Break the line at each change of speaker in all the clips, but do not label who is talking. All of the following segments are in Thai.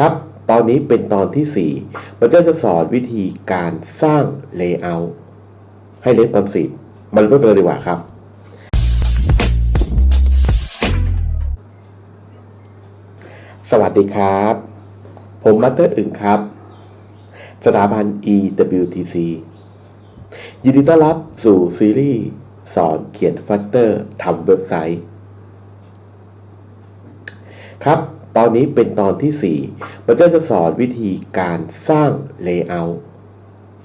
ครับ ตอนนี้เป็นตอนที่ 4 มันก็จะสอนวิธีการสร้าง Layout ให้เล็กตอนสีมันเริ่มกันเลยดีกว่าครับ สวัสดีครับ ผมมัตเตอร์อึ่งครับ สถาบัน EWTC ยินดีต้อนรับสู่ซีรีส์สอนเขียนฟัตเตอร์ทำเว็บไซต์ ครับ ตอนนี้เป็นตอนที่ 4 มันก็จะสอนวิธีการสร้าง Layout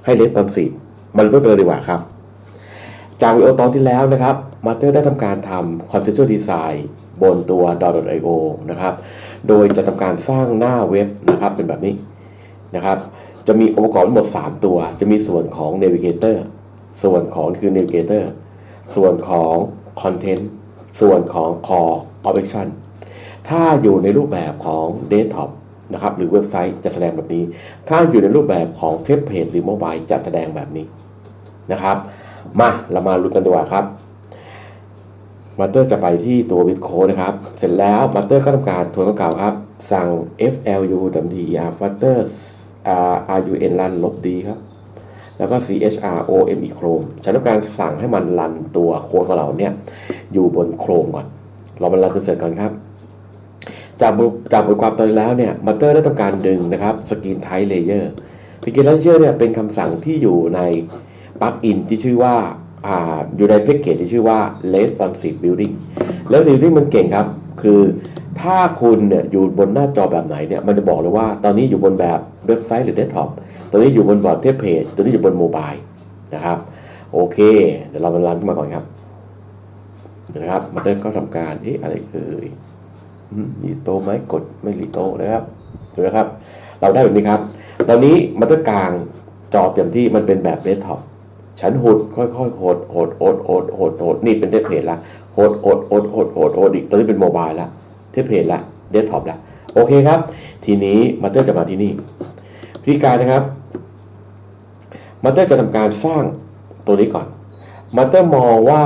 ให้เล็กตอนสีมันเริ่มกันเลยดีกว่าครับ จากวิดีโอตอนที่แล้วนะครับมาเตอร์ได้ทำการทำ conceptual design บนตัว .io นะครับ โดยจะทำการสร้างหน้าเว็บนะครับเป็นแบบนี้นะครับ จะมีองค์ประกอบทั้งหมด 3 ตัว จะมีส่วนของ navigator ส่วนของคือ navigator ส่วนของ content ส่วนของ core operation ถ้าอยู่ในรูปแบบของ desktop นะครับหรือเว็บไซต์จะแสดงแบบนี้ ถ้าอยู่ในรูปแบบของเทปเพจหรือโมบายจะแสดงแบบนี้นะครับ มาเรามาลุ้นกันดีกว่าครับมาเตอร์จะไปที่ตัววิดโคนะครับ เสร็จแล้วมาเตอร์ก็ทำการทวนข้อเก่าครับ สั่ง flu w d r flutter run รันลบดีครับ แล้วก็ chrome chrome ฉันต้องการสั่งให้มันรันตัวโค้ดของเราเนี่ย อยู่บนโครมก่อน เรามันรันจนเสร็จก่อนครับ จากบทจากบทความตอนแล้วเนี่ยมาสเตอร์ได้ทำการดึงนะครับสกรีนไท p เลเยอร์สกรีนไท p เลเยอร์เนี่ยเป็นคำสั่งที่อยู่ในปลั๊กอินที่ชื่อว่าอ่าอยู่ในแพ็กเกจที่ชื่อว่า responsive building แล้ว building มันเก่งครับ คือถ้าคุณเนี่ยอยู่บนหน้าจอแบบไหนเนี่ยมันจะบอกเลยว่าตอนนี้อยู่บนแบบเว็บไซต์หรือเดสก์ท็อปตอนนี้อยู่บนบอร์ดเทปเพจตอนนี้อยู่บนโมบายนะครับโอเค เดี๋ยวเรามารันขึ้นมาก่อนครับนะครับมาเดินก็ทำการเอ๊ะอะไรเอ่ย รีโตไหมกดไม่รีโตนะครับดูนะครับ เราได้แบบนี้ครับ ตอนนี้มาตรกลางจอเต็มที่มันเป็นแบบเดสก์ท็อปฉันหดค่อยๆโหดโหดโหดโหดโหดโหดนี่เป็นเทปเพจละโหดโหดโหดโหดโหดโหดอีกตอนนี้เป็นโมบายละเทปเพจละเดสก์ท็อปละโอเคครับ ทีนี้มาเตอร์จะมาที่นี่พิธีการนะครับมาเตอร์จะทำการสร้างตัวนี้ก่อนมาเตอร์มองว่า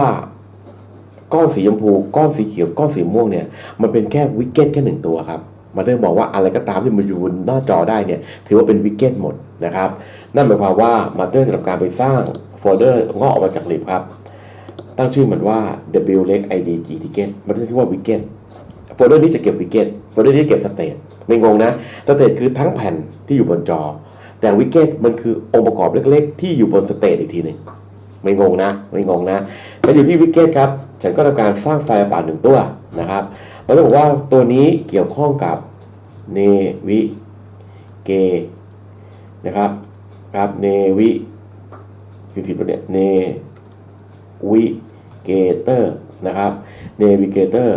ก้อนสีชมพู ก้อนสีเขียว ก้อนสีม่วงเนี่ย มันเป็นแค่วิกเก็ตแค่หนึ่งตัวครับมาเตอร์มองว่าอะไรก็ตามที่มันอยู่บนหน้าจอได้เนี่ย ถือว่าเป็นวิกเก็ตหมดนะครับ นั่นหมายความว่ามาเตอร์จะทำการไปสร้างโฟลเดอร์งอกออกมาจากลิบครับ ตั้งชื่อมันว่า w l e x id g ticket มันจะชื่อว่า wicket โฟลเดอร์นี้จะเก็บ wicket โฟลเดอร์นี้เก็บสเตทไม่งงนะสเตทคือทั้งแผ่นที่อยู่บนจอ แต่ wicket มันคือองค์ประกอบเล็กๆ ที่อยู่บนสเตทอีกทีหนึ่ง ไม่งงนะ ไม่งงนะแต่อยู่ที่ wicket ครับ ฉันก็ทำการสร้างไฟล์ป่าหนึ่งตัวนะครับแล้วต้องบอกว่าตัวนี้เกี่ยวข้องกับ navigate นะครับครับ navi ผิดผิดปะเนี่ย navigator นะครับ navigator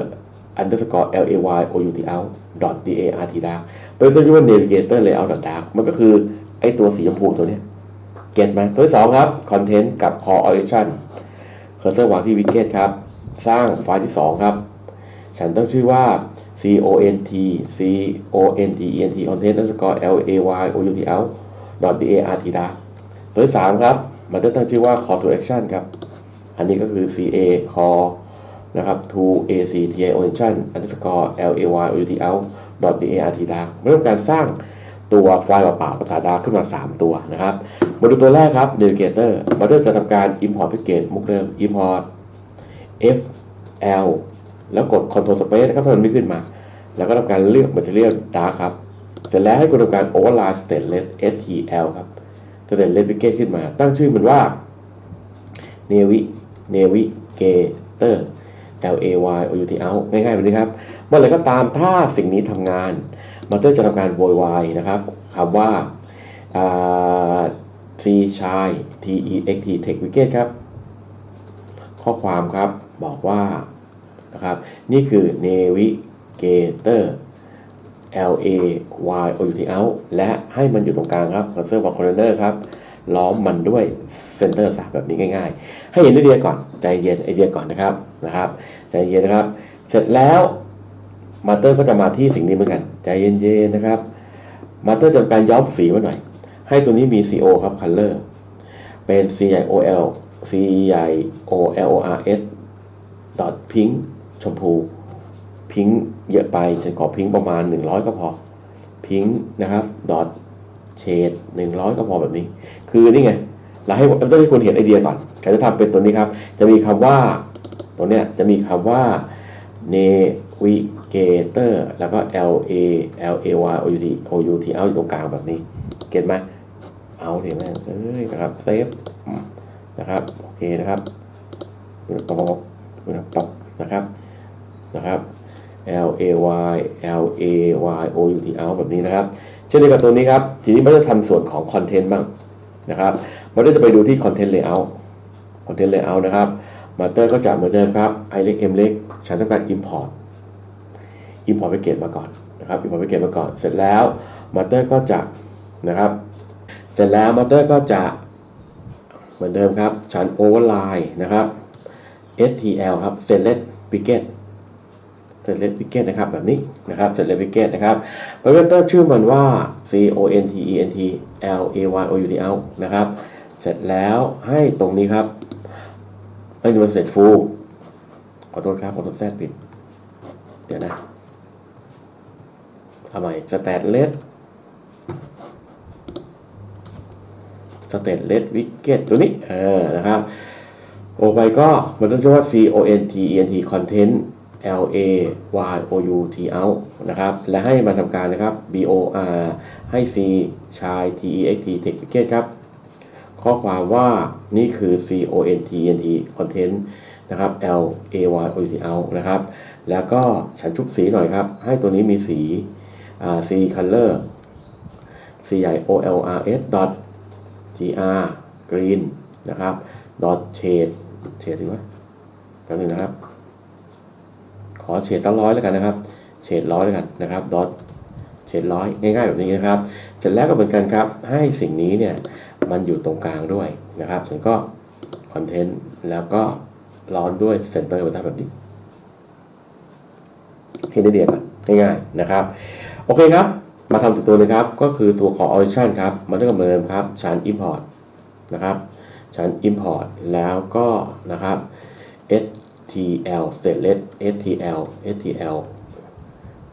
underscore l a y o u t out dot d a r t dark เป็นตัวที่ว่า navigator layout dot dark มันก็คือ ไอตัวสีชมพูตัวเนี้ย เก็ตไหมตัวที่สองครับ content กับ core orientation เคอร์เซอร์วางที่ widget ครับ สร้างไฟล์ที่สองครับ ฉันตั้งชื่อว่า c o n t c o n t e n t content underscore l a y o u t out dot d a r t d a ตัวที่สามครับ มันจะตั้งชื่อว่า call to action ครับ อันนี้ก็คือ ca call นะครับ to ac t i orientation underscore l a y o u t out dot d a r t dark ไม่ต้องการสร้าง ตัวไฟล์เปล่าภาษาดาขึ้นมา 3 ตัวนะครับมาดูตัวแรกครับ navigator มาเริ่มจะทำการ import package มุกเดิม import fl แล้วกด control space นะครับถ้ามันไม่ขึ้นมา แล้วก็ทำการเลือก material dark ครับเสร็จแล้วให้คุณทำการ override stainless stl ครับสเตนเลสวิกเกตขึ้นมา ตั้งชื่อมันว่า Navi Navigator L A Y O U T out ง่ายๆแบบนี้ครับเมื่อไหร่ก็ตามถ้าสิ่งนี้ทำงาน มาเตอร์จะทำการโวยวายนะครับคำว่า C ชาย T E X T Text Wicket ครับ ข้อความครับบอกว่านะครับนี่คือ Navigator L A Y O U T out และให้มันอยู่ตรงกลางครับ cursor บอก corner ครับ ล้อมมันด้วย center สามแบบนี้ง่าย ๆ ให้เห็นไอเดียก่อน ใจเย็นไอเดียก่อนนะครับนะครับ ใจเย็นนะครับ เสร็จแล้ว มาเตอร์ก็จะมาที่สิ่งนี้เหมือนกัน ใจเย็นๆนะครับมาเตอร์จะทำการย้อมสีมาหน่อย ให้ตัวนี้มี CO ครับ color เป็น C I O L C I O L O R S dot pink ชมพูพิงเยอะไปฉันขอพิงประมาณ 100 ก็พอ pink นะครับ dot shade 100ก็พอแบบนี้ คือนี่ไง เราให้เราต้องให้คุณเห็นไอเดียก่อนการจะทำเป็นตัวนี้ครับ จะมีคำว่า ตัวเนี้ยจะมีคำว่า navigator แล้วก็ l a l a y o u t o u t เอาอยู่ตรงกลางแบบนี้ เก็ตไหมเอาเดี๋ยวแม่งเอ้ยนะครับเซฟนะครับ โอเคนะครับป๊อปป๊อปนะครับนะครับ L A Y L A Y O U T out แบบนี้นะครับ เช่นเดียวกับตัวนี้ครับ ทีนี้มันจะทำส่วนของคอนเทนต์บ้างนะครับมันจะไปดูที่ Content Layout Content Layout นะครับมาเตอร์ก็จะเหมือนเดิมครับ i เล็ก m เล็กฉันต้องการ import import ไปเกตมาก่อนนะครับ import ไปเกตมาก่อน เสร็จแล้วมาเตอร์ก็จะนะครับ เสร็จแล้วมาเตอร์ก็จะเหมือนเดิมครับ ฉัน override นะครับ stl ครับ select widget เสร็จเลดวิกเกตนะครับแบบนี้นะครับเสร็จเลดวิกเกตนะครับพาราเตอร์ชื่อมันว่า c o n t e n t l a y o u t out นะครับ เสร็จแล้วให้ตรงนี้ครับให้มันเสร็จฟูลขอโทษครับ ขอโทษแทรกผิด เดี๋ยวนะ เอาใหม่สแตทเลสสแตทเลสวิกเก็ตตัวนี้ เออ นะครับ โอไปก็มันต้องชื่อว่า c o n t e n t content L A Y O U T out นะครับ และให้มาทำการนะครับ B O R ให้ C ชาย T E X T text wicket ครับ ข้อความว่านี่คือ C O N T e N T content นะครับ L A Y O U T out นะครับ แล้วก็ฉันชุบสีหน่อยครับ ให้ตัวนี้มีสี C color C ใหญ่ O L R S dot G R green นะครับ dot shade shade ถึงไหมแป๊บนึงนะครับ ขอเฉดตั้งร้อยแล้วกันนะครับเฉดร้อยแล้วกันนะครับดอทเฉดร้อยง่ายๆแบบนี้นะครับเสร็จแล้วก็เหมือนกันครับ ให้สิ่งนี้เนี่ยมันอยู่ตรงกลางด้วยนะครับส่วนก็คอนเทนต์แล้วก็ร้อนด้วยเซนเตอร์บนท่าแบบนี้ให้ได้เดียวก่อนง่ายๆนะครับ โอเคครับ มาทำติดตัวเลยครับ ก็คือตัวของ origin ครับมันต้องเหมือนเดิมครับ ชั้น import นะครับ ชั้น import แล้วก็นะครับ STL s t a t e l e s STL STL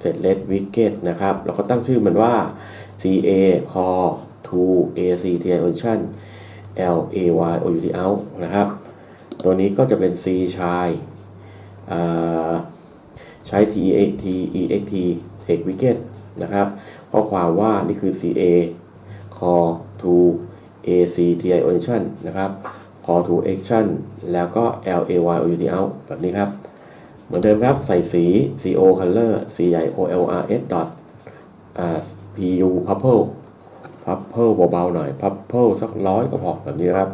s t a t e l e s wicket นะครับ เราก็ตั้งชื่อมันว่า CA core to AC t i origin L A Y O U T out นะครับ ตัวนี้ก็จะเป็น C ชายใช้ T E X T E X T take wicket นะครับ ข้อความว่านี่คือ CA core to AC T I origin นะครับ call to action แล้วก็ L A Y O U T out แบบนี้ครับ เหมือนเดิมครับใส่สี C O color C ใหญ่ O L R S dot อ่า P U purple purple เบาๆหน่อย purple สักร้อยก็พอแบบนี้ครับ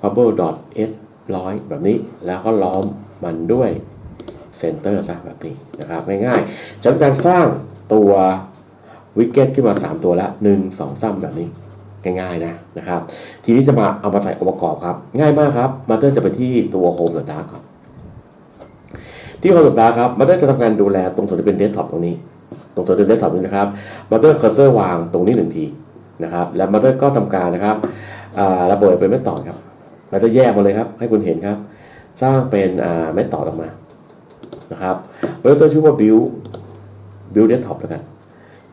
purple dot S ร้อยแบบนี้แล้วก็ล้อมมันด้วย center ซะแบบนี้นะครับง่ายๆจะเป็นการสร้างตัว วิกเก็ตขึ้นมา 3 ตัวแล้ว1 2 3แบบนี้ง่ายๆนะนะครับ ทีนี้จะมาเอามาใส่องค์ประกอบครับ ง่ายมากครับมาเตอร์จะไปที่ตัว Home s t a r ครับ ที่ Home s t a r ครับมาเตอร์จะทำการดูแลตรงส่วนที่เป็นเดสก์ท็อปตรงนี้ ตรงส่วนที่เป็นเดสก์ท็อปนี้นะครับมาเตอร์เคอร์เซอร์วางตรงนี้หนึ่งทีนะครับ แล้วมาเตอร์ก็ทำการนะครับระเบิดเป็นเม็ดต่อครับมาเตอร์แยกมาเลยครับ ให้คุณเห็นครับ สร้างเป็นเม็ดต่อออกมานะครับมาเตอร์ชื่อว่า build build desktop แล้วกัน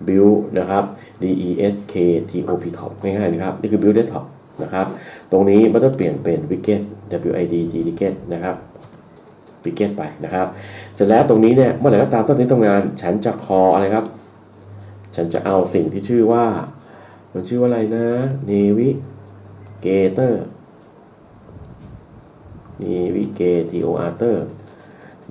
build นะครับ D E S K T O P top ง่ายๆนะครับ นี่คือ build desktop นะครับ ตรงนี้มันต้องเปลี่ยนเป็น widget W I D G widget นะครับ widget ไปนะครับเสร็จแล้วตรงนี้เนี่ยเมื่อไหร่ก็ตามตอนนี้ทำงาน ฉันจะคออะไรครับ ฉันจะเอาสิ่งที่ชื่อว่า มันชื่อว่าอะไรนะ navigator navigator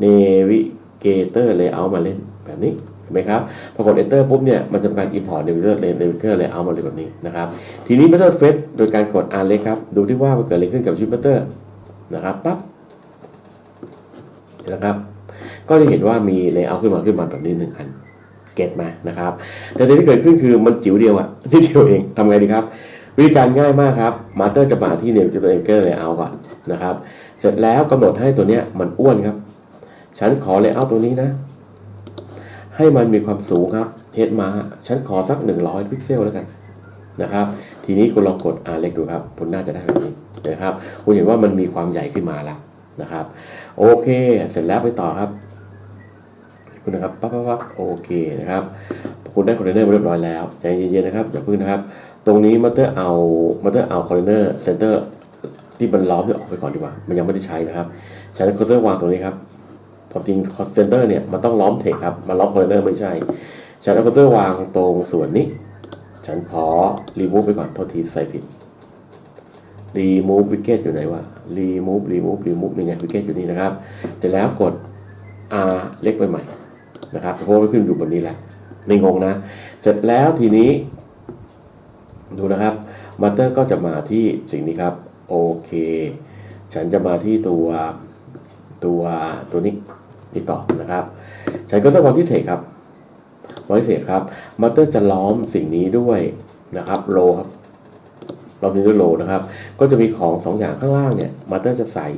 navigator layout มาเล่นแบบนี้ เห็นไหมครับพอกด enter ปุ๊บเนี่ยมันจะทำการ import navigator navigator layout มาเลยแบบนี้นะครับ ทีนี้ method fetch โดยการกด r เล็กครับ ดูที่ว่ามันเกิดอะไรขึ้นกับชิป method นะครับปั๊บนะครับ ก็จะเห็นว่ามี layout ขึ้นมาขึ้นมาแบบนี้หนึ่งอันเก็ตมานะครับ แต่สิ่งที่เกิดขึ้นคือมันจิ๋วเดียวอะนิดเดียวเองทำไงดีครับวิธีการง่ายมากครับมาสเตอร์จะมาที่ navigator layout ก่อนนะครับ เสร็จแล้วกำหนดให้ตัวเนี้ยมันอ้วนครับ ฉันขอ layout ตัวนี้นะ ให้มันมีความสูงครับเฮดมาฉันขอสัก 100 พิกเซลแล้วกันนะครับ ทีนี้คุณลองกด R เล็กดูครับคุณน่าจะได้แบบนี้นะครับคุณเห็นว่ามันมีความใหญ่ขึ้นมาแล้วนะครับ โอเค เสร็จแล้วไปต่อครับ คุณนะครับปั๊บปั๊บปั๊บโอเคนะครับ คุณได้คอนเทนเนอร์เรียบร้อยแล้วใจเย็นๆนะครับอย่าพึ่งนะครับ ตรงนี้มัตเตอร์เอามัตเตอร์เอาคอนเทนเนอร์เซนเตอร์ที่มันล้อมเนี่ยออกไปก่อนดีกว่า มันยังไม่ได้ใช้นะครับ ใช้คอนเทนเนอร์วางตรงนี้ครับ ความจริงเซนเตอร์เนี่ยมันต้องล้อมเทคครับมันล้อมคอนเทนเนอร์ไม่ใช่ ฉันเอาคอนเทนเนอร์วางตรงส่วนนี้ ฉันขอรีมูฟไปก่อนโทษทีใส่ผิด remove widget อยู่ไหนวะ remove remove remove นี่ไง widget อยู่นี่นะครับเสร็จแล้วกด R เล็กไปใหม่นะครับเพราะว่าขึ้นอยู่บนนี้แหละไม่งงนะ เสร็จแล้วทีนี้ ดูนะครับมัตเตอร์ก็จะมาที่สิ่งนี้ครับ โอเค ฉันจะมาที่ตัวตัวตัวนี้ นี่ต่อนะครับฉันก็จะวางที่เทคครับวางที่เทคครับมัตเตอร์จะล้อมสิ่งนี้ด้วยนะครับโลครับเราถึงด้วยโลนะครับ ก็จะมีของสองอย่างข้างล่างเนี่ยมาเตอร์จะใส่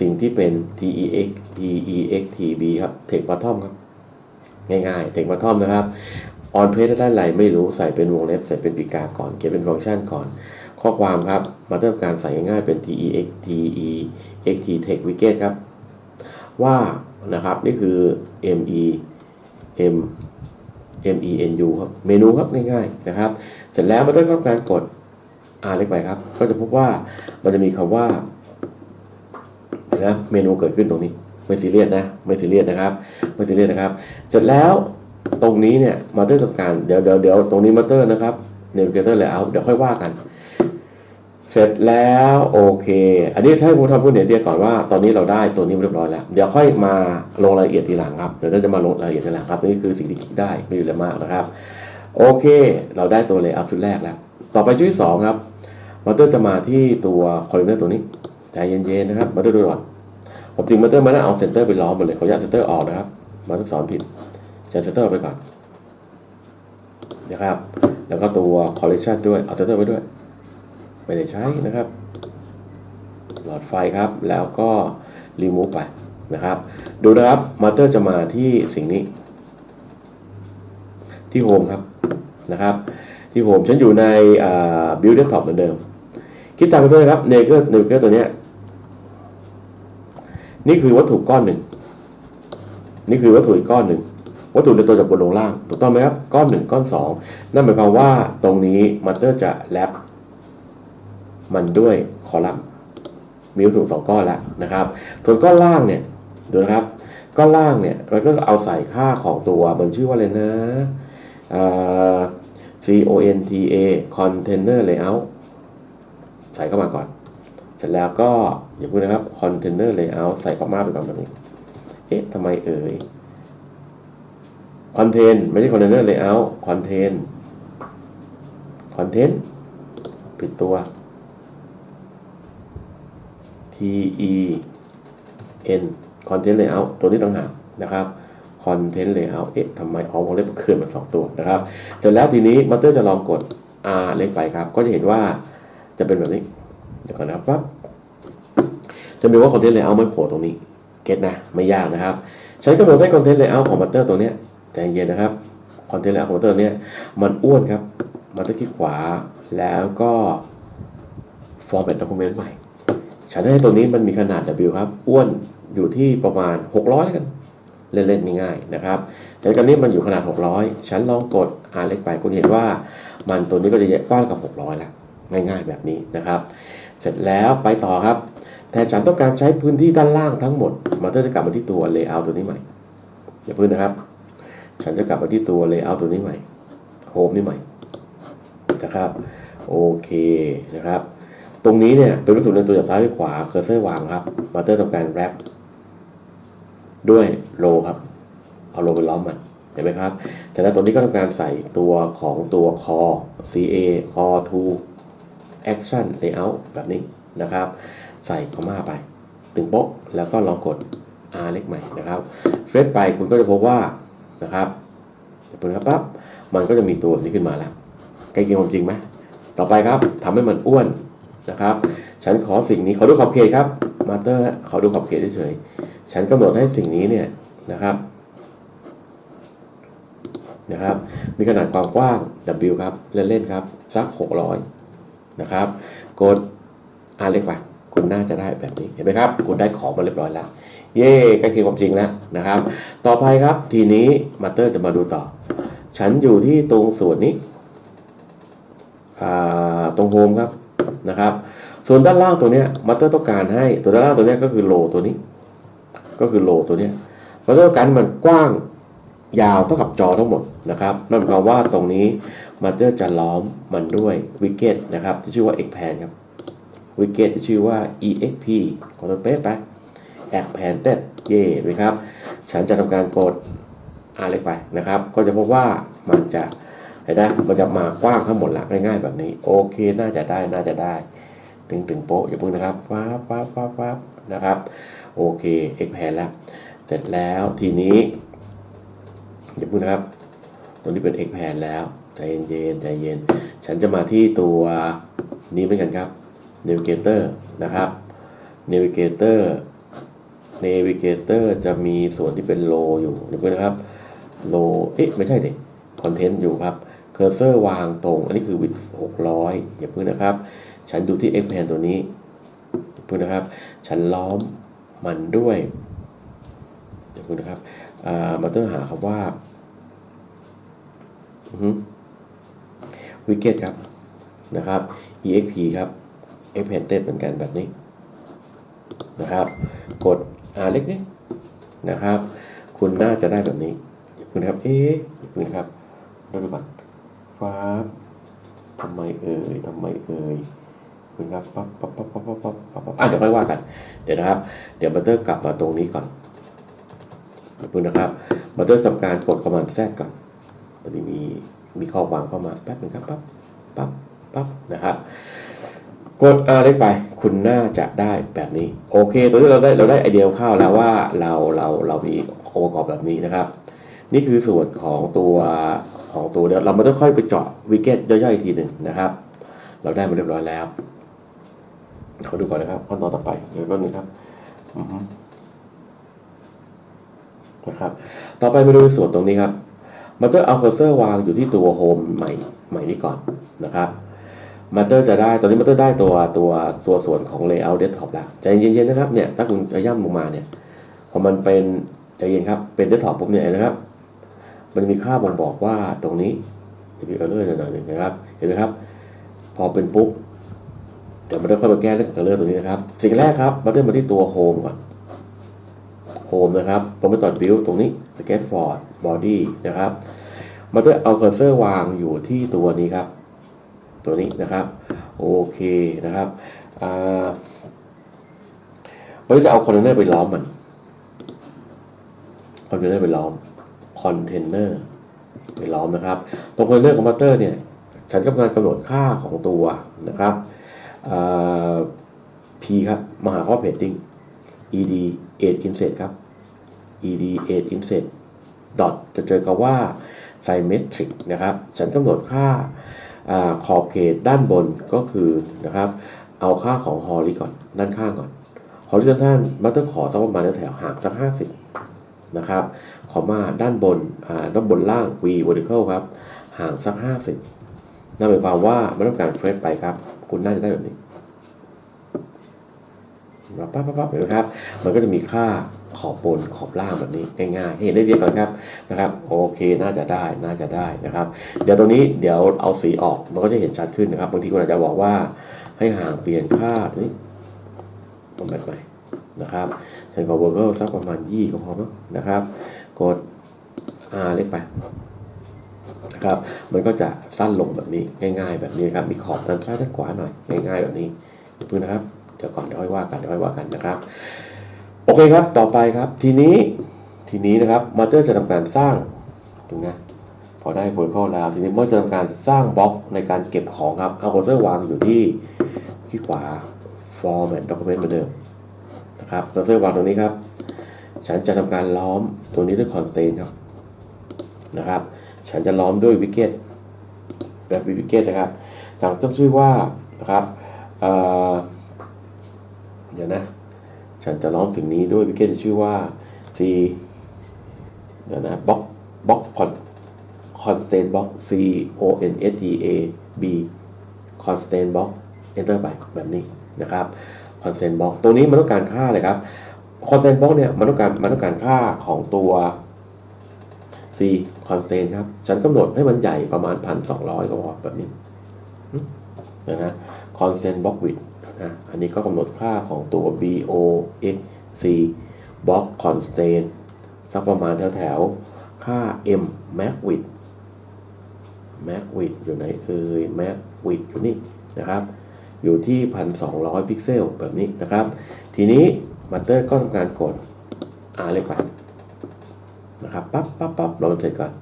สิ่งที่เป็น tex tex tb ครับเทคบ o ท t อมครับ ง่ายๆเทคบ o ท t อมนะครับ on page ได้ไรไม่รู้ใส่เป็นวงเล็บใส่เป็นปีกาก่อนเขียนเป็นฟังก์ชันก่อน ข้อความครับ มาเตอร์การใส่ง่ายๆเป็น tex tex t text widget ครับ ว่า นะครับ นี่คือ me m menu ครับ เมนูครับง่ายๆนะครับ เสร็จแล้วมาเตอร์ก็ทำการกด R เล็กไปครับ ก็จะพบว่ามันจะมีคำว่านะเมนูเกิดขึ้นตรงนี้ไม่ซีเรียสนะไม่ซีเรียสนะครับไม่ซีเรียสนะครับ เสร็จแล้วตรงนี้เนี่ยมาเตอร์ทำการเดี๋ยวเดี๋ยวเดี๋ยวตรงนี้มาเตอร์นะครับ Navigator Layout เดี๋ยวค่อยว่ากัน เสร็จแล้วโอเค อันนี้ถ้าผมทำพูดเดี๋ยวเดียวก่อนว่าตอนนี้เราได้ตัวนี้เรียบร้อยแล้ว เดี๋ยวค่อยมาลงรายละเอียดทีหลังครับ เดี๋ยวเราจะมาลงรายละเอียดทีหลังครับนี่คือสิ่งที่คิดได้ไม่มีอะไรมากนะครับ โอเค เราได้ตัว layout ชุดแรกแล้ว ต่อไปชุดที่สองครับมอเตอร์จะมาที่ตัวคอลเลนเนอร์ตัวนี้ใจเย็นๆนะครับมอเตอร์ดูก่อนผมจริงมอเตอร์มาแล้วเอาเซนเตอร์ไปล้อมหมดเลยขออนุญาตเซนเตอร์ออกนะครับมาต้องสอนผิดใช้เซนเตอร์ไปก่อนนะครับ แล้วก็ตัวคอลเล t ชันด้วยเอาเซนเตอร์ไปด้วย ไม่ได้ใช้นะครับ หลอดไฟครับแล้วก็รีมูฟไปนะครับ ดูนะครับมอเตอร์จะมาที่สิ่งนี้ ที่โฮมครับนะครับ ที่โฮมฉันอยู่ในบิลด์เดสก์ท็อปเหมือนเดิม คิดตามไปด้วยครับเนเกอร์เนเกอร์ตัวเนี้ยนี่คือวัตถุก้อนหนึ่ง นี่คือวัตถุอีกก้อนหนึ่ง วัตถุในตัวจากบนลงล่าง ถูกต้องไหมครับ ก้อนหนึ่งก้อนสองนั่นหมายความว่าตรงนี้มัตเตอร์จะแลป มันด้วยคอลัมน์มีวัตถุสองก้อนแล้วนะครับ ส่วนก้อนล่างเนี่ยดูนะครับ ก้อนล่างเนี่ยเราก็เอาใส่ค่าของตัวมันชื่อว่าอะไรนะ C O N T A container layout ใส่เข้ามาก่อน เสร็จแล้วก็อย่าพูดนะครับ container layout ใส่เข้ามาไปก่อนแบบนี้ เอ๊ะทำไมเอ่ย contain ไม่ใช่ container layout contain content ผิดตัว E N content layout ตัวนี้ต่างหากนะครับ content layout เอ๊ะทำไมเอาวงเล็บเคลื่อนมาสองตัวนะครับเสร็จแล้วทีนี้มัตเตอร์จะลองกด R เล็กไปครับ ก็จะเห็นว่าจะเป็นแบบนี้ เดี๋ยวก่อนนะครับปั๊บจะมีว่า content layout ไม่โผล่ตรงนี้ เก็ตนะ ไม่ยากนะครับ ใช้กำหนดให้ content layout ของมัตเตอร์ตัวนี้ใจเย็นนะครับ content layout ของมัตเตอร์เนี้ยมันอ้วนครับ มัตเตอร์คลิกขวาแล้วก็ format document ใหม่ ฉันให้ตัวนี้มันมีขนาด W ครับ อ้วนอยู่ที่ประมาณ 600แล้วกัน เล่นๆง่ายๆนะครับจากกันนี้มันอยู่ขนาด 600 ฉันลองกด R เล็กไปคุณเห็นว่า มันตัวนี้ก็จะกว้างกับ 600แล้วง่ายๆแบบนี้นะครับ เสร็จแล้วไปต่อครับ แต่ฉันต้องการใช้พื้นที่ด้านล่างทั้งหมด มันก็จะกลับมาที่ตัว layout ตัวนี้ใหม่อย่าพึ่งนะครับ ฉันจะกลับมาที่ตัว layout ตัวนี้ใหม่ home นี่ใหม่นะครับ โอเคนะครับ ตรงนี้เนี่ยเป็นวัตถุในตัวจากซ้ายไปขวาเคอร์เซอร์วางครับมาเตอร์ทำการแรปด้วยโลครับ เอาโลไปล้อมมันเห็นไหมครับจากนั้นตรงนี้ก็ทำการใส่ตัวของตัว core ca core to action layout แบบนี้นะครับ ใส่คอมมาไปตึงโป๊ะแล้วก็ลองกด R เล็กใหม่นะครับเฟซไปคุณก็จะพบว่านะครับเปิดครับปั๊บมันก็จะมีตัวนี้ขึ้นมาแล้วใกล้เคียงความจริงไหมต่อไปครับทำให้มันอ้วน นะครับ ฉันขอสิ่งนี้ขอดูขอบเขตครับมาเตอร์ขอดูขอบเขตเฉยๆฉันกำหนดให้สิ่งนี้เนี่ยนะครับนะครับ มีขนาดความกว้าง W ครับเล่นๆครับสัก 600 นะครับ กด R เล็กไปคุณน่าจะได้แบบนี้เห็นไหมครับคุณได้ของมาเรียบร้อยแล้ว เย่ใกล้เคียงความจริงแล้วนะครับ ต่อไปครับทีนี้มาเตอร์จะมาดูต่อ ฉันอยู่ที่ตรงส่วนนี้อ่าตรงโฮมครับ นะครับ ส่วนด้านล่างตัวเนี้ยมัตเตอร์ต้องการให้ตัวด้านล่างตัวเนี้ยก็คือโลตัวนี้ ก็คือโลตัวเนี้ยมัตเตอร์ต้องการมันกว้างยาวเท่ากับจอทั้งหมดนะครับนั่นหมายความว่าตรงนี้มัตเตอร์จะล้อมมันด้วยวิกเก็ตนะครับที่ชื่อว่า expand ครับวิกเก็ตที่ชื่อว่า exp กดตัวเป๊ะไป expanded เย่ไหมครับ ฉันจะทำการกด R เล็กไปนะครับ ก็จะพบว่ามันจะ ห็นไหมมันจะมากว้างทั้งหมดละง่ายๆแบบนี้ โอเคน่าจะได้น่าจะได้ตึงตึงโป๊ะอย่าเพิ่งนะครับว้าบว้าบว้าบว้าบนะครับ โอเค x แพนแล้วเสร็จแล้วทีนี้อย่าเพิ่งนะครับ ตัวนี้เป็น x แพนแล้วใจเย็นใจเย็น ฉันจะมาที่ตัวนี้เหมือนกันครับ navigator นะครับ navigator navigator จะมีส่วนที่เป็น low อยู่เดี๋ยวเพิ่งนะครับ low เอ๊ะไม่ใช่เด็ก content อยู่ครับ cursor วางตรง อันนี้คือ width 600 อย่าเพิ่งนะครับ ฉันดูที่ expand ตัวนี้อย่าเพิ่งนะครับ ฉันล้อมมันด้วยอย่าเพิ่งนะครับมาต้องหาคำว่าวิกเก็ตครับนะครับ exp ครับ expanded เหมือนกันแบบนี้นะครับ กด R เล็กนี่นะครับ คุณน่าจะได้แบบนี้อย่าเพิ่งนะครับ เอ๊ะอย่าเพิ่งนะครับเราดูก่อน ปั๊บทำไมเอ่ยทำไมเอ่ยคุณครับปั๊บปั๊บปั๊บปั๊บปั๊บปั๊บปั๊บอะเดี๋ยวค่อยว่ากัน เดี๋ยวนะครับ เดี๋ยวบัตเตอร์กลับมาตรงนี้ก่อนขอบคุณนะครับบัตเตอร์ทำการกดคอมมานด์แซก่อนตอนนี้มีมีข้อความเข้ามาแป๊บนึงครับปั๊บปั๊บปั๊บนะครับกดอะไรไป คุณน่าจะได้แบบนี้ โอเคตอนนี้เราได้เราได้ไอเดียข้าแล้วว่าเราเราเรามีองค์ประกอบแบบนี้นะครับ นี่คือส่วนของตัว ของตัวเดียวเราไม่ต้องค่อยไปเจาะวิกเก็ตย่อยๆอีกทีหนึ่งนะครับ เราได้มาเรียบร้อยแล้วขอดูก่อนนะครับขั้นตอนต่อไปเดี๋ยวแป๊บนึงครับนะครับ ต่อไปมาดูส่วนตรงนี้ครับมาเตอร์เอาเคอร์เซอร์วางอยู่ที่ตัวโฮมใหม่ใหม่นี้ก่อนนะครับมาเตอร์จะได้ตอนนี้มาเตอร์ได้ตัวตัวตัวส่วนของ layout desktop แล้วใจเย็นๆนะครับเนี่ยถ้าคุณย่ำลงมาเนี่ยพอมันเป็นใจเย็นครับเป็น desktop ปุ๊บเนี่ยนะครับ มันมีค่าบ่งบอกว่าตรงนี้จะมีเออร์เลอร์หน่อยหนึ่งนะครับ เห็นไหมครับ พอเป็นปุ๊บเดี๋ยวมันจะค่อยมาแก้เรื่องเออร์เลอร์ตรงนี้นะครับ สิ่งแรกครับมาเริ่มมาที่ตัวโฮมก่อนโฮมนะครับตรงไปต่อบิลตรงนี้สเก็ตฟอร์ดบอดี้นะครับมาเริ่มเอาเคอร์เซอร์วางอยู่ที่ตัวนี้ครับ ตัวนี้นะครับ โอเคนะครับอ่าเราจะเอาคอนเทนเนอร์ไปล้อมมันคอนเทนเนอร์ไปล้อม คอนเทนเนอร์ไปล้อมนะครับ ตรงคอนเทนเนอร์คอมพิวเตอร์เนี่ยฉันกำลังกำหนดค่าของตัวนะครับ P ครับมาหาข้อ padding ed 8 inset ครับ ed 8 inset dot จะเจอกับว่า symmetric นะครับ ฉันกำหนดค่าอขอบเขตด้านบนก็คือนะครับ เอาค่าของ horizon ก่อน ด้านข้างก่อน horizontal มัตเตอร์ขอสักประมาณแถวห่างสัก 50 นะครับขอมาด้านบนอ่าด้านบนล่าง v vertical ครับ ห่างสัก 50นั่นหมายความว่าไม่ต้องการเฟรดไปครับ คุณน่าจะได้แบบนี้ปั๊บปั๊บปั๊บเห็นไหมครับ มันก็จะมีค่าขอบบนขอบล่างแบบนี้ง่ายๆเห็นได้เรียก่อนครับนะครับโอเคน่าจะได้น่าจะได้นะครับ เดี๋ยวตรงนี้เดี๋ยวเอาสีออกมันก็จะเห็นชัดขึ้นนะครับบางทีคุณอาจจะบอกว่าให้ห่างเปลี่ยนค่าตัวนี้ลงแบบใหม่นะครับ ฉันขอเบอร์เกอร์สักประมาณยี่ก็พอมั้งนะครับ กด R เล็กไปนะครับมันก็จะสั้นลงแบบนี้ง่าย ๆ แบบนี้ครับมีขอบด้านซ้ายด้านขวาหน่อยง่ายๆแบบนี้เพิ่งนะครับเดี๋ยวก่อนเดี๋ยวค่อยว่ากันเดี๋ยวค่อยว่ากันนะครับ โอเคครับต่อไปครับทีนี้ทีนี้นะครับมาเตอร์จะทำการสร้างถึงนะพอได้โปรโตคอแล้ว ทีนี้มันจะทำการสร้างบล็อกในการเก็บของครับเอาโคเซอร์วางอยู่ที่ที่ขวา format document เหมือนเดิม ครับโคเซอร์วางตรงนี้ครับ ฉันจะทำการล้อมตัวนี้ด้วย constraint ครับนะครับ ฉันจะล้อมด้วยวิกเก็ตแบบวิกเก็ตนะครับจากต้องชื่อว่านะครับเเดี๋ยวนะ ฉันจะล้อมถึงนี้ด้วยวิกเก็ตจะชื่อว่า c เดี๋ยวนะบล็อกบล็อกคอนคอนสแตนบล็อก c o n s t a b คอนสแตนบล็อก enter ไปแบบนี้นะครับ คอนสแตนบล็อกตัวนี้มันต้องการค่าอะไรครับคอนสแตนบล็อกเนี่ยมันต้องการมันต้องการค่าของตัว C constant ครับ ฉันกำหนดให้มันใหญ่ประมาณ 1,200 ก็พอแบบนี้หึนะนะ constant block width นะอันนี้ก็กำหนดค่าของตัว B O X C block constant สักประมาณแถวๆค่า M max width max width อยู่ไหนเอ่ย max width อยู่นี่นะครับ อยู่ที่ 1,200 พิกเซลแบบนี้นะครับ ทีนี้มาสเตอร์ก็ทำการกด R เล็กไปนะครับปั๊บปั๊บปั๊บเราเสร็จก่อน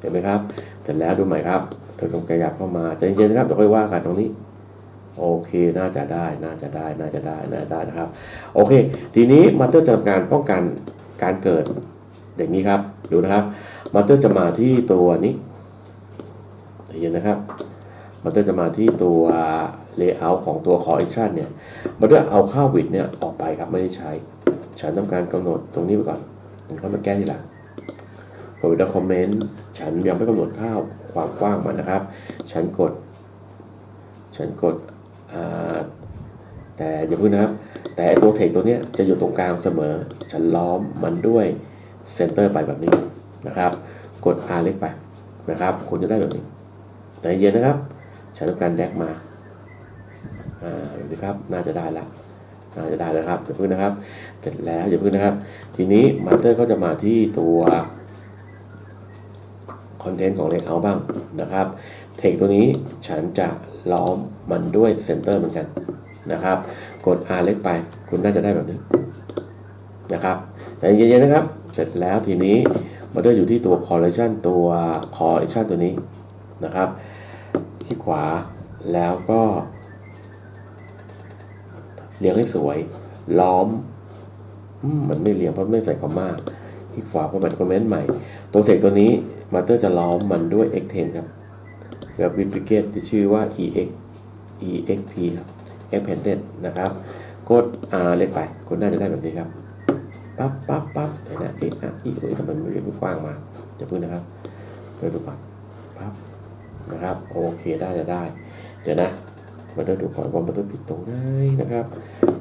เห็นไหมครับ เสร็จแล้วดูใหม่ครับโดยกำขยับเข้ามาใจเย็นนะครับเดี๋ยวค่อยว่ากันตรงนี้โอเค น่าจะได้ น่าจะได้ น่าจะได้ น่าจะได้นะครับ โอเค ทีนี้มาสเตอร์จะทำการป้องกันการเกิดอย่างนี้ครับ ดูนะครับ มาสเตอร์จะมาที่ตัวนี้ใจเย็นนะครับ เตอร์จะมาที่ตัว layout ของตัว correction เนี่ยมาสเตอร์เอาค่า width เนี่ยออกไปครับไม่ได้ใช้ ฉันทำการกำหนดตรงนี้ไปก่อนมันเข้ามาแก้ทีหลังพอวิดีโอคอมเมนต์ฉันยังไม่กำหนดค่าความกว้างมันนะครับ ฉันกด ฉันกดแต่อย่าพิ่งนะครับ แต่ตัวเทคตัวเนี้ยจะอยู่ตรงกลางเสมอ ฉันล้อมมันด้วยเซนเตอร์ไปแบบนี้นะครับ กด R เล็กไปนะครับคุณจะได้แบบนี้ แต่เย็นนะครับ ฉันต้องการแดกมาอ่าดูดิครับน่าจะได้ละน่าจะได้แล้วครับอย่าเพิ่งนะครับ เสร็จแล้วอย่าเพิ่งนะครับ ทีนี้มาสเตอร์ก็จะมาที่ตัวคอนเทนต์ของ Layout บ้างนะครับเทคตัวนี้ฉันจะล้อมมันด้วยเซนเตอร์เหมือนกันนะครับ กด R เล็กไป คุณน่าจะได้แบบนี้นะครับแต่เย็นๆนะครับ เสร็จแล้วทีนี้มาด้วยอยู่ที่ตัว correlation ตัว correlation ตัวนี้นะครับ ที่ขวา แล้วก็เรียงให้สวย ล้อมมันไม่เรียงเพราะไม่ใส่คอมมาที่ขวาเพราะมันคอมเมนต์ใหม่ตัวเทคตัวนี้มาเตอร์จะล้อมมันด้วย x10 ครับแบบวิฟิเกตที่ชื่อว่า ex exp ครับ expanded นะครับกด r เล็กไปคุณน่าจะได้แบบนี้ครับปั๊บปั๊บปั๊บเห็นไหมเอ๊ะอะอีกเลยทำไมมันไม่กว้างมาจะพึ่งนะครับเดี๋ยวดูก่อน นะครับ โอเคได้จะได้ เดี๋ยวนะมาดูก่อนว่ามันต้องผิดตรงไหนนะครับ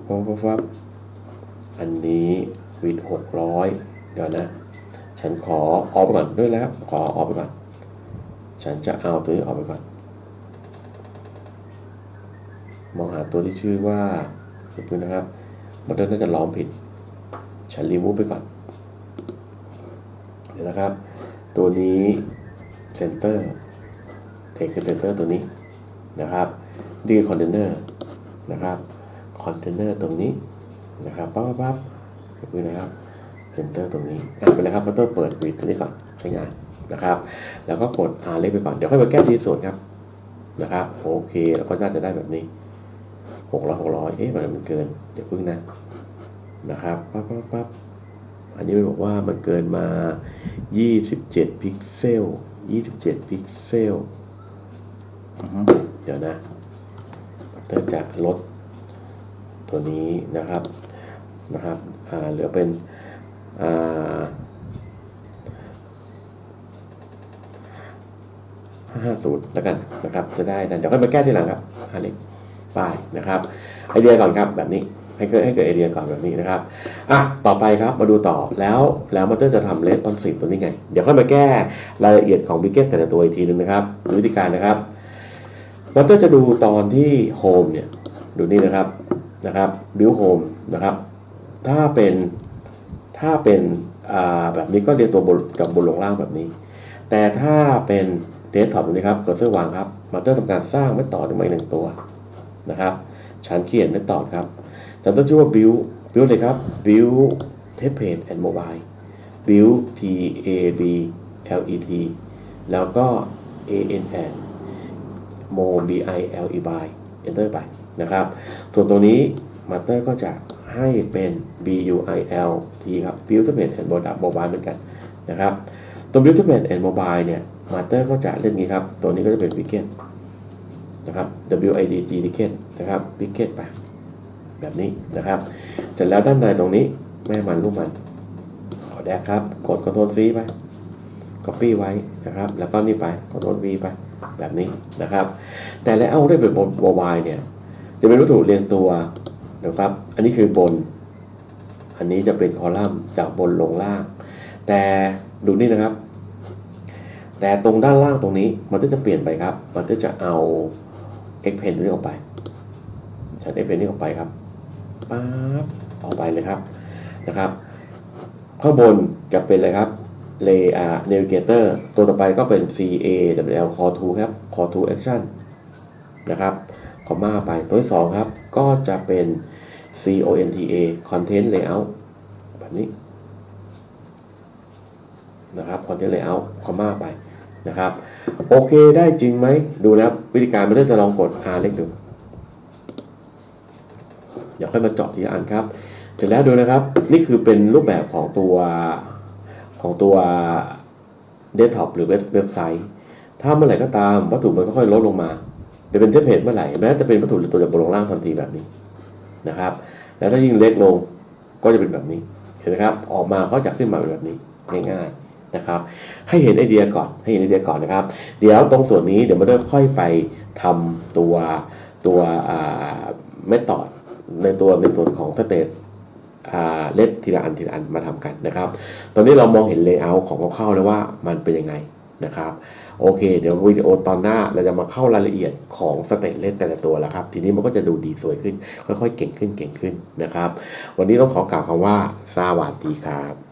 ปั๊บปั๊บบอันนี้วิดหกร้อยเดี๋ยวนะ ฉันขอออกไปก่อนด้วยแล้ว ขอออกไปก่อน ฉันจะเอาตัวนี้ออกไปก่อน มองหาตัวที่ชื่อว่าเดี๋ยวพึ่งนะครับ มันน่าจะล้อมผิด ฉันรีมูฟไปก่อน เดี๋ยวนะครับ ตัวนี้เซนเตอร์ เทคคือเซนเตอร์ตัวนี้นะครับดีคอนเทนเนอร์นะครับคอนเทนเนอร์ตรงนี้นะครับปั๊บปั๊บปั๊บดี๋ยวพึ่งนะครับเซนเตอร์ตรงนี้อะไปเลยครับพัตเตอร์เปิดวีดตัวนี้ก่อนใช้งานนะครับ แล้วก็กด R เล็กไปก่อนเดี๋ยวค่อยมาแก้ทีส่วนครับนะครับโอเคแล้วก็น่าจะได้แบบนี้หกร้อยหกร้อยเอ๊ะมันเกินเดี๋ยวพึ่งนะนะครับปั๊บปั๊บปั๊บอันนี้มันบอกว่ามันเกินมา 27 พิกเซล 27 พิกเซล เดี๋ยวนะเตอร์จะลดตัวนี้นะครับนะครับอ่าเหลือเป็นอ่า550แล้วกันนะครับ จะได้แต่เดี๋ยวค่อยมาแก้ทีหลังครับอันนี้ป้ายนะครับไอเดียก่อนครับแบบนี้ให้เกิดให้เกิดไอเดียก่อนแบบนี้นะครับอะต่อไปครับมาดูต่อแล้วแล้วมันจะทำเลสปอนสิบตัวนี้ไง เดี๋ยวค่อยมาแก้รายละเอียดของบิเกตแต่ละตัวอีกทีนึงนะครับวิธีการนะครับ มันก็จะดูตอนที่โฮมเนี่ยดูนี่นะครับนะครับบิวโฮมนะครับ ถ้าเป็นถ้าเป็นแบบนี้ก็เรียงตัวบนกับบนลงล่างแบบนี้ แต่ถ้าเป็นเดสก์ท็อปนี้ครับเกดเสื้อวางครับมาเตอร์ทำการสร้างไม่ต่อขึ้นมาอีกหนึ่งตัวนะครับฉันเขียนไม่ต่อครับฉันต้องชื่อว่า build build เลยครับ build template and mobile build t a b l e t แล้วก็ a n n mo b i l e by enter ไปนะครับ ส่วนตัวนี้มาเตอร์ก็จะให้เป็น b u i l t ครับ build template and mobile เหมือนกันนะครับ ตัว build page and mobile เนี่ยมาเตอร์ก็จะเล่นนี้ครับ ตัวนี้ก็จะเป็น wicket นะครับ w i d g wicket นะครับ wicket ไปแบบนี้นะครับเสร็จแล้วด้านในตรงนี้แม่มันลูกมันขอแดกครับ กด Ctrl C ไป Copy ไว้นะครับ แล้วก็นี่ไป Ctrl V ไป แบบนี้นะครับ แต่แล้วเอาได้เป็นโมบายเนี่ยจะเป็นวัตถุเรียงตัวนะครับ อันนี้คือบน อันนี้จะเป็นคอลัมน์จากบนลงล่าง แต่ดูนี่นะครับ แต่ตรงด้านล่างตรงนี้มันก็จะเปลี่ยนไปครับ มันก็จะเอา X Pen ตัวนี้ออกไปฉัน X Pen นี้ออกไปครับป๊าบออกไปเลยครับนะครับ ข้างบนจะเป็นอะไรครับ Lay uh, Navigator ตัวต่อไปก็เป็น C A W L Call to ครับ Call to Action นะครับคอมมาไปตัวที่สองครับ ก็จะเป็น C O N T A Content Layout แบบนี้นะครับ Content Layout คอมมาไปนะครับ โอเคได้จริงไหม ดูนะครับวิธีการมันจะลองกด R เล็กดู เดี๋ยวค่อยมาเจาะทีละอันครับ เสร็จแล้วดูนะครับ นี่คือเป็นรูปแบบของตัว ของตัวเดสก์ท็อปหรือเว็บเว็บไซต์ ถ้าเมื่อไหร่ก็ตามวัตถุมันก็ค่อยลดลงมาจะเป็นเทมเพลตเมื่อไหร่แม้จะเป็นวัตถุหรือตัวจะบนลงล่างทันทีแบบนี้นะครับ แล้วถ้ายิ่งเล็กลงก็จะเป็นแบบนี้เห็นไหมครับ ออกมาก็จะขึ้นมาเป็นแบบนี้ง่ายๆนะครับ ให้เห็นไอเดียก่อนให้เห็นไอเดียก่อนนะครับ เดี๋ยวตรงส่วนนี้เดี๋ยวมันค่อยไปทำตัวตัวเมธอดในตัวในส่วนของสเตต เลดทีละอันทีละอันมาทำกันนะครับ ตอนนี้เรามองเห็นเลเยอร์ของเข้าๆแล้วว่ามันเป็นยังไงนะครับโอเค เดี๋ยววิดีโอตอนหน้าเราจะมาเข้ารายละเอียดของสเตตเลสแต่ละตัวแล้วครับ ทีนี้มันก็จะดูดีสวยขึ้น ค่อยๆ เก่งขึ้นเก่งขึ้นนะครับ วันนี้ต้องขอกล่าวคำว่าสวัสดีครับ